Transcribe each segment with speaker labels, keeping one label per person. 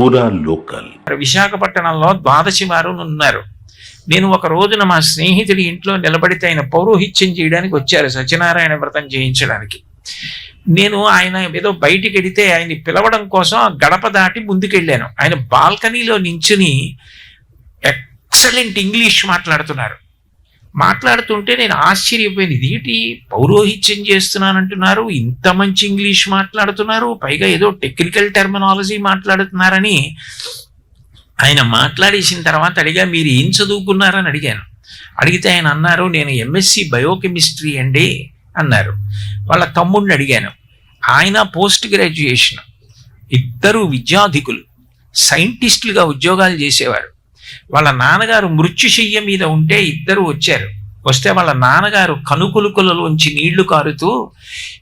Speaker 1: పూరా లోకల్.
Speaker 2: విశాఖపట్నంలో ద్వాదశి వారు ఉన్నారు. నేను ఒక రోజున మా స్నేహితుడి ఇంట్లో నిలబడితే ఆయన పౌరోహిత్యం చేయడానికి వచ్చారు సత్యనారాయణ వ్రతం చేయించడానికి. నేను ఆయన ఏదో బయటికి వెడితే ఆయన్ని పిలవడం కోసం గడప దాటి ముందుకెళ్ళాను. ఆయన బాల్కనీలో నించుని ఎక్సలెంట్ ఇంగ్లీష్ మాట్లాడుతున్నారు. మాట్లాడుతుంటే నేను ఆశ్చర్యపోయింది ఇదేంటి? పౌరోహిత్యం చేస్తున్నానంటున్నారు ఇంత మంచి ఇంగ్లీష్ మాట్లాడుతున్నారు పైగా ఏదో టెక్నికల్ టెర్మినాలజీ మాట్లాడుతున్నారని ఆయన మాట్లాడేసిన తర్వాత అడిగా మీరు ఏం చదువుకున్నారని అడిగాను. అడిగితే ఆయన అన్నారు నేను ఎంఎస్సి బయోకెమిస్ట్రీ అండి అన్నారు. వాళ్ళ తమ్ముడిని అడిగాను. ఆయన పోస్ట్ గ్రాడ్యుయేషన్ ఇద్దరు విద్యాధికులు సైంటిస్టులుగా ఉద్యోగాలు చేసేవారు. వాళ్ళ నాన్నగారు మృత్యుశయ్య మీద ఉంటే ఇద్దరు వచ్చారు. వస్తే వాళ్ళ నాన్నగారు కనుకులుకులలోంచి నీళ్ళు కారుతూ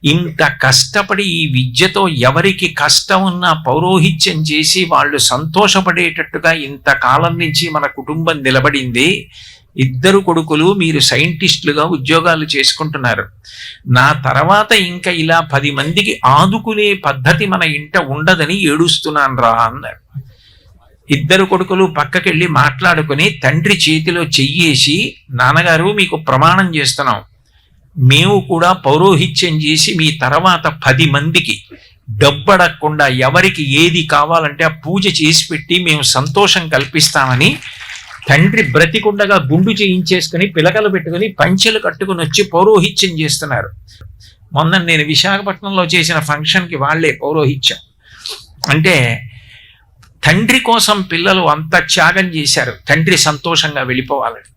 Speaker 2: ఇంత కష్టపడి ఈ విద్యతో ఎవరికి కష్టం ఉన్నా పౌరోహిత్యం చేసి వాళ్ళు సంతోషపడేటట్టుగా ఇంతకాలం నుంచి మన కుటుంబం నిలబడింది. ఇద్దరు కొడుకులు మీరు సైంటిస్టులుగా ఉద్యోగాలు చేసుకుంటున్నారు. నా తర్వాత ఇంకా ఇలా పది మందికి ఆదుకునే పద్ధతి మన ఇంట ఉండదని ఏడుస్తున్నాను రా అన్నారు. ఇద్దరు కొడుకులు పక్కకెళ్ళి మాట్లాడుకుని తండ్రి చేతిలో చెయ్యేసి నాన్నగారు మీకు ప్రమాణం చేస్తున్నాం. మేము కూడా పౌరోహిత్యం చేసి మీ తర్వాత పది మందికి డబ్బడకుండా ఎవరికి ఏది కావాలంటే ఆ పూజ చేసి పెట్టి మేము సంతోషం కల్పిస్తామని తండ్రి బ్రతికుండగా గుండు చేయించేసుకుని పిలకలు పెట్టుకుని పంచెలు కట్టుకుని వచ్చి పౌరోహిత్యం చేస్తున్నారు. మొన్న నేను విశాఖపట్నంలో చేసిన ఫంక్షన్కి వాళ్ళే పౌరోహిత్యం. అంటే తండ్రి కోసం పిల్లలు అంత త్యాగం చేశారు. తండ్రి సంతోషంగా వెళ్ళిపోవాలని.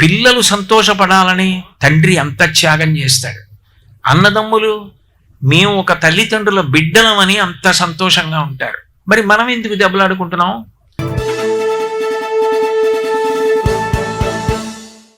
Speaker 2: పిల్లలు సంతోషపడాలని తండ్రి అంత త్యాగం చేస్తాడు. అన్నదమ్ములు మేము ఒక తల్లిదండ్రుల బిడ్డలమని అంత సంతోషంగా ఉంటారు. మరి మనం ఎందుకు దెబ్బలాడుకుంటున్నాం?